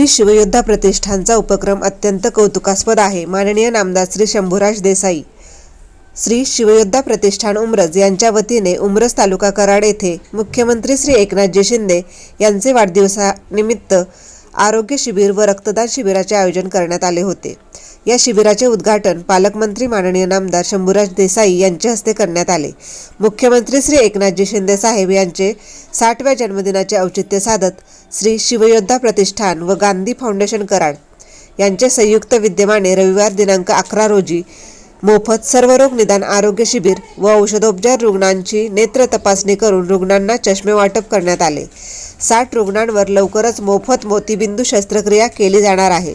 श्री शिवयोद्धा प्रतिष्ठानचा उपक्रम अत्यंत कौतुकास्पद आहे माननीय नामदार श्री शंभूराज देसाई. श्री शिवयोद्धा प्रतिष्ठान उमरज यांच्या वतीने उमरज तालुका कराड येथे मुख्यमंत्री श्री एकनाथजी शिंदे यांचे वाढदिवसानिमित्त आरोग्य शिबिर व रक्तदान शिबिराचे आयोजन करण्यात आले होते. या शिबिराचे उद्घाटन पालकमंत्री माननीय नामदार शंभूराज देसाई यांच्या हस्ते करण्यात आले. मुख्यमंत्री श्री एकनाथजी शिंदे साहेब यांचे साठव्या जन्मदिनाचे औचित्य साधत श्री शिवयोद्धा प्रतिष्ठान व गांधी फाउंडेशन कराड यांचे संयुक्त विद्यमाने रविवार दिनांक अकरा रोजी मोफत सर्वरोग निदान आरोग्य शिबिर व औषधोपचार रुग्णांची नेत्र तपासणी करून रुग्णांना चष्मे वाटप करण्यात आले. साठ रुग्णांवर लवकरच मोफत मोतीबिंदू शस्त्रक्रिया केली जाणार आहे.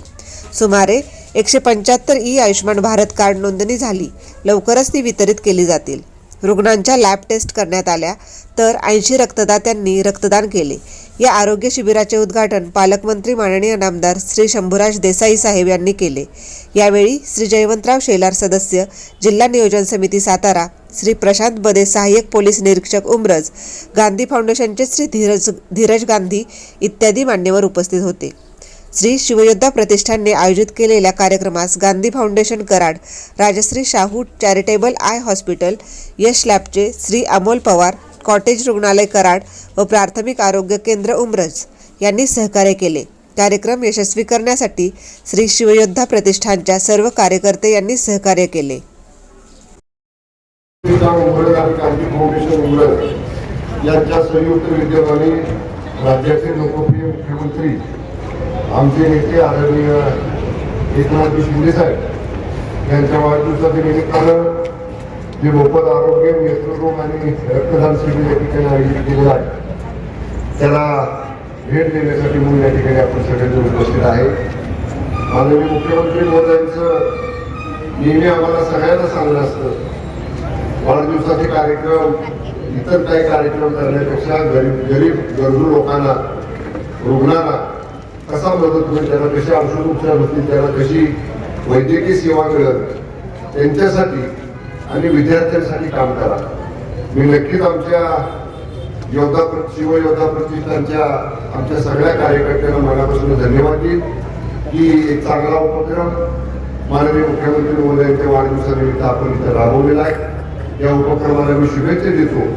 सुमारे एकशे पंच्याहत्तर ई आयुष्यमान भारत कार्ड नोंदणी झाली. लवकरच ती वितरित केली जातील. रुग्णांच्या लॅब टेस्ट करण्यात आल्या तर ऐंशी रक्तदात्यांनी रक्तदान केले. या आरोग्य शिबिराचे उद्घाटन पालकमंत्री माननीय नामदार श्री शंभूराज देसाई साहेब यांनी केले. यावेळी श्री जयवंतराव शेलार सदस्य जिल्हा नियोजन समिती सातारा श्री प्रशांत बदे सहाय्यक पोलीस निरीक्षक उमरज गांधी फाउंडेशनचे श्री धीरज धीरज गांधी इत्यादी मान्यवर उपस्थित होते. श्री शिवयोद्धा प्रतिष्ठानने आयोजित केलेल्या कार्यक्रमास Gandhi foundation Karad Rajshri Shahu charitable eye hospital Yash लॅबचे Shri Amol Pawar cottage रुग्णालय कराड व प्राथमिक आरोग्य केंद्र उमरज यांनी सहकार्य केले. कार्यक्रम यशस्वी करण्यासाठी श्री शिवयोद्धा प्रतिष्ठानच्या सर्व कार्यकर्ते यांनी सहकार्य केले. यांच्या संयुक्त विद्यमाने राज्याचे लोकप्रिय मुख्यमंत्री आमचे नेते आदरणीय एकनाथजी शिंदे साहेब यांच्या वाढदिवसाच्या निमित्तानं जे मोफत आरोग्य नेत्ररोग आणि रक्तदान शिबिर या ठिकाणी आयोजित केलेलं आहे त्याला भेट देण्यासाठी म्हणून या ठिकाणी आपण सगळेजण उपस्थित आहे. माननीय मुख्यमंत्री महोदयांचं नेहमी आम्हाला सगळ्यांना सांगणं असतं वाढदिवसाचे कार्यक्रम इतर काही कार्यक्रम करण्यापेक्षा गरीब गरीब गरजू लोकांना रुग्णांना कसा मदत होईल त्यांना कशी औषध उपचार होतील त्यांना कशी वैद्यकीय सेवा मिळेल त्यांच्यासाठी आणि विद्यार्थ्यांसाठी काम करा. मी नक्कीच आमच्या योद्धा शिवयोद्धा प्रतिष्ठानच्या आमच्या सगळ्या कार्यकर्त्यांना मनापासून धन्यवाद देईन की एक चांगला उपक्रम माननीय मुख्यमंत्री महोदयांच्या वाढदिवसानिमित्त आपण इथं राबवलेला आहे. या उपक्रमाला मी शुभेच्छा देतो.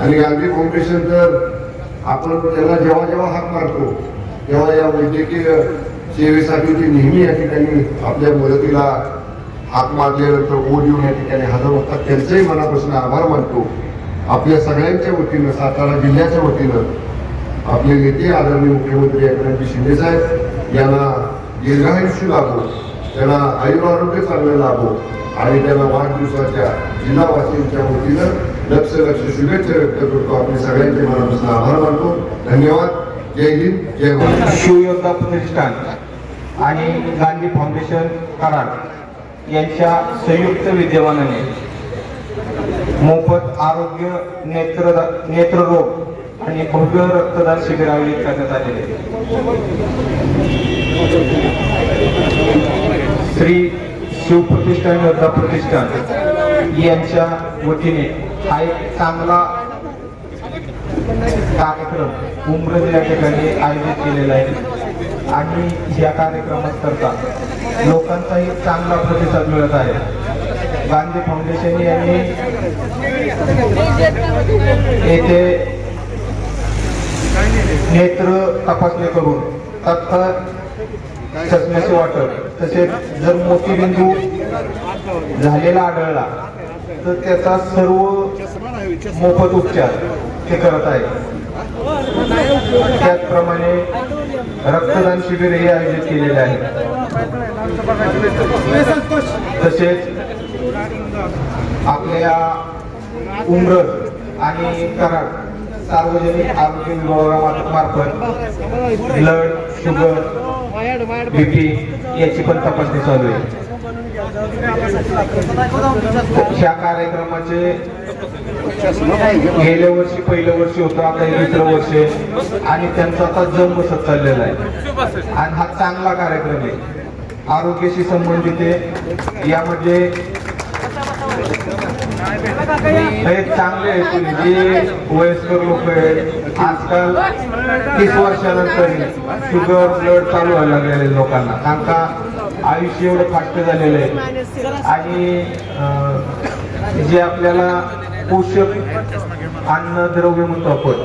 आणि गांधी फाउंडेशन तर आपण त्याला जेव्हा जेव्हा हाक मारतो तेव्हा या वैद्यकीय सेवेसाठी ते नेहमी या ठिकाणी आपल्या मदतीला हात मारल्यानंतर ओढ येऊन या ठिकाणी हजर होतात. त्यांचंही मनापासून आभार मानतो. आपल्या सगळ्यांच्या वतीनं सातारा जिल्ह्याच्या वतीनं आपले नेते आदरणीय मुख्यमंत्री एकनाथजी शिंदेसाहेब यांना दीर्घायुष्य लाभो त्यांना आयुरारोग्य चांगलं लाभो आणि त्यांना वाढदिवसाच्या जिल्हावासींच्या वतीनं लक्ष लक्ष शुभेच्छा व्यक्त करतो. आपले सगळ्यांचे मनापासून आभार मानतो. धन्यवाद. जय हिंद जय शिवयोद्धा प्रतिष्ठान आणि गांधी फाउंडेशन कराड यांच्या संयुक्त विद्यमानाने मोफत आरोग्य नेत्र नेत्ररोग आणि भव्य रक्तदान शिबिर आयोजित करण्यात आलेले श्री शिवप्रतिष्ठान योद्धा प्रतिष्ठान यांच्या वतीने हा एक चांगला कार्यक्रम उमरज या ठिकाणी आयोजित केलेला आहे. आणि या कार्यक्रमात करता लोकांचाही चांगला प्रतिसाद मिळत आहे. गांधी फाउंडेशन यांनी येथे नेत्र तपासणी करून तत्काळ चष्म्याचे वाटप तसेच जर मोतीबिंदू झालेला आढळला तर त्याचा सर्व मोफत उपचार ते करत आहे त्याचप्रमाणे रक्तदान शिबिरही आयोजित केलेले आहे तसेच आपल्या उमरज आणि कराड सार्वजनिक आरोग्य विभागामार्फत ब्लड शुगर बीपी याची पण तपासणी चालू आहे. ह्या कार्यक्रमाचे गेल्या वर्षी पहिलं वर्ष होतं आता हे दुसरं वर्ष आणि त्यांचा आता जम बसत चाललेला आहे. आणि हा चांगला कार्यक्रम आहे. आरोग्याशी संबंधित आहे. यामध्ये हे चांगले आहेत जे वयस्कर लोक आहेत आजकाल तीस वर्षानंतर शुगर ब्लड चालू व्हायला लागलेले लोकांना. कारण का आयुष्य एवढं फाटकं झालेलं आहे. आणि जे आपल्याला पोषक अन्न द्रव्य म्हणतो आपण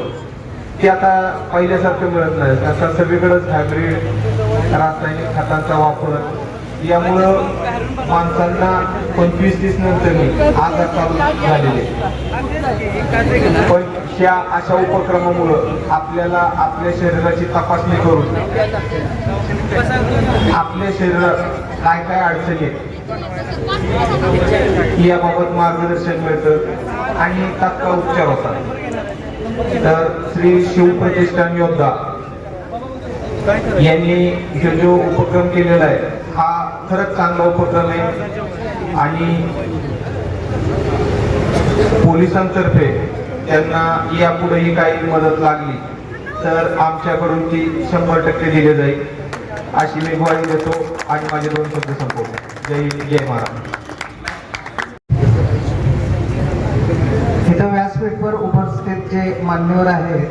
ते आता पहिल्यासारखं मिळत नाही. आता सगळीकडेच हायब्रिड रासायनिक खतांचा वापर. यामुळं माणसांना पंचवीस तीस नंतर आजार चालू झालेले पण ह्या अशा उपक्रमामुळं आपल्याला आपल्या शरीराची तपासणी करून आपल्या शरीरात काय काय अडचणी आहेत याबाबत मार्गदर्शन मिळतं आणि तात्काळ उपचार होतात. तर श्री शिवप्रतिष्ठान योद्धा यांनी जो जो उपक्रम केलेला आहे हा खरंच चांगला उपक्रम आहे. आणि पोलिसांतर्फे त्यांना यापुढेही काही मदत लागली तर आमच्याकडून ती शंभर टक्के दिली जाईल. अशी मी ग्वाही देतो आणि माझे दोन शब्द संपवतो. जय जय महाराज इथं व्यासपीठवर उपस्थित जे मान्यवर आहेत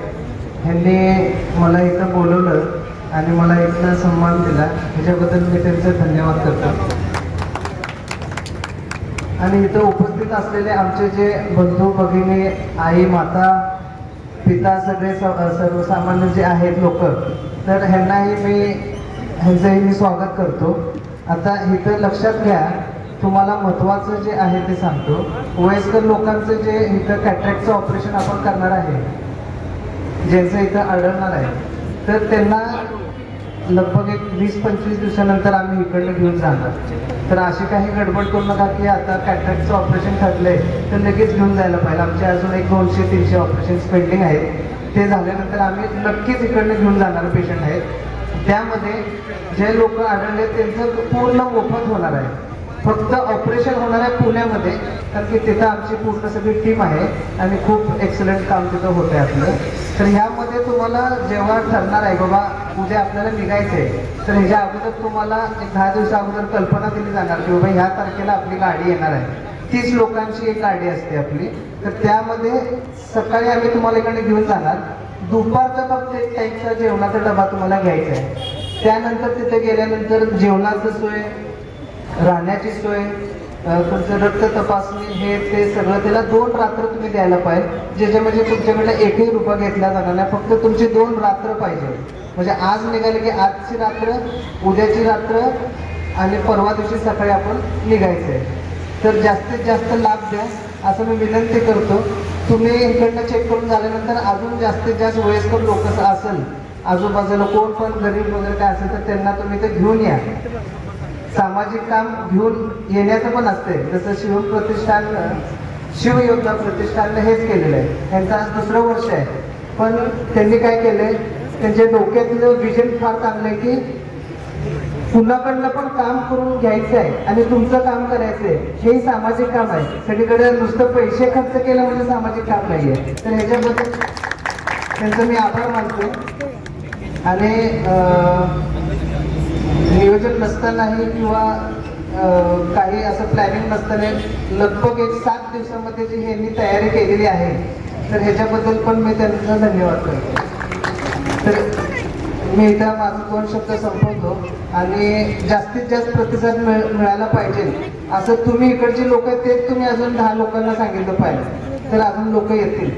ह्यांनी मला इथं बोलवलं आणि मला इथला सन्मान दिला. ह्याच्याबद्दल मी त्यांचे धन्यवाद करतो. आणि इथं उपस्थित असलेले आमचे जे बंधू भगिनी आई माता पिता सगळे स- सर्वसामान्य जे आहेत लोक तर ह्यांनाही मी ह्यांचंही मी स्वागत करतो. आता इथं लक्षात घ्या तुम्हाला महत्त्वाचं जे आहे ते सांगतो. वयस्कर लोकांचं जे इथं कॅट्रॅक्टचं ऑपरेशन आपण करणार आहे ज्यांचं इथं आढळणार आहे तर त्यांना लगभग एक वीस पंचवीस दिवसानंतर आम्ही इकडनं घेऊन जाणार. तर अशी काही गडबड करू नका की आता कॅट्रॅक्टचं ऑपरेशन ठरलंय तर लगेच घेऊन जायला पाहिजे. आमचे अजून एक दोनशे तीनशे ऑपरेशन पेंडिंग आहेत. ते झाल्यानंतर आम्ही नक्कीच इकडनं घेऊन जाणारे पेशंट आहेत. त्यामध्ये जे लोक आढळले त्यांचं पूर्ण मोफत होणार आहे. फक्त ऑपरेशन होणार आहे पुण्यामध्ये कारण की तिथं आमची पूर्ण सगळी टीम आहे आणि खूप एक्सलंट काम तिथं होत आहे आपलं. तर ह्यामध्ये तुम्हाला जेव्हा ठरणार आहे बाबा उद्या आपल्याला निघायचं आहे तर ह्याच्या अगोदर तुम्हाला एक दहा दिवसा अगोदर कल्पना दिली जाणार की बाबा ह्या तारखेला आपली गाडी येणार आहे. तीस लोकांची एक गाडी असते आपली. तर त्यामध्ये सकाळी आम्ही तुम्हाला इकडे घेऊन जाणार. दुपारचा फक्त एक टाईपचा जेवणाचा डबा तुम्हाला घ्यायचा आहे. त्यानंतर तिथे गेल्यानंतर जेवणाचं सोय राहण्याची सोय तुमचं रक्त तपासणी हे ते सगळं त्याला दोन रात्र तुम्ही द्यायला पाहिजे. ज्याच्यामध्ये म्हणजे तुमच्याकडे एकही रुपया घेतला जाणार नाही फक्त तुमची दोन रात्र पाहिजे. म्हणजे आज निघाले की आजची रात्र उद्याची रात्र आणि परवा दिवशी सकाळी आपण निघायचं आहे. तर जास्तीत जास्त लाभ द्या असं मी विनंती करतो. तुम्ही इकडनं चेक करून झाल्यानंतर अजून जास्तीत जास्त वयस्कर लोक असेल. आजूबाजूला कोण पण गरीब वगैरे काय असेल तर त्यांना तुम्ही ते घेऊन या. सामाजिक काम घेऊन येण्याचं पण असते जसं शिव प्रतिष्ठान शिवयोद्धा प्रतिष्ठाननं हेच केलेलं आहे. त्यांचं आज दुसरं वर्ष आहे. पण त्यांनी काय केलंय? त्यांच्या डोक्यातलं विजन फार चांगलं आहे की कुणाकडनं पण काम करून घ्यायचं आहे आणि तुमचं काम करायचं आहे हेही सामाजिक काम आहे. सगळीकडे नुसतं पैसे खर्च केलं म्हणजे सामाजिक काम नाही आहे तर ह्याच्याबद्दल त्यांचं मी आभार मानतो आणि नियोजन नसतानाही किंवा काही असं प्लॅनिंग नसताना लगभग एक सात दिवसामध्ये जी ह्यांनी तयारी केलेली आहे तर ह्याच्याबद्दल पण मी त्यांचा धन्यवाद करतो. तर मी इथं माझं दोन शब्द संपवतो आणि जास्तीत जास्त प्रतिसाद मिळ मिळायला पाहिजे. असं तुम्ही इकडचे लोक आहेत तेच तुम्ही अजून दहा लोकांना सांगितलं पाहिजे. तर अजून लोक येतील.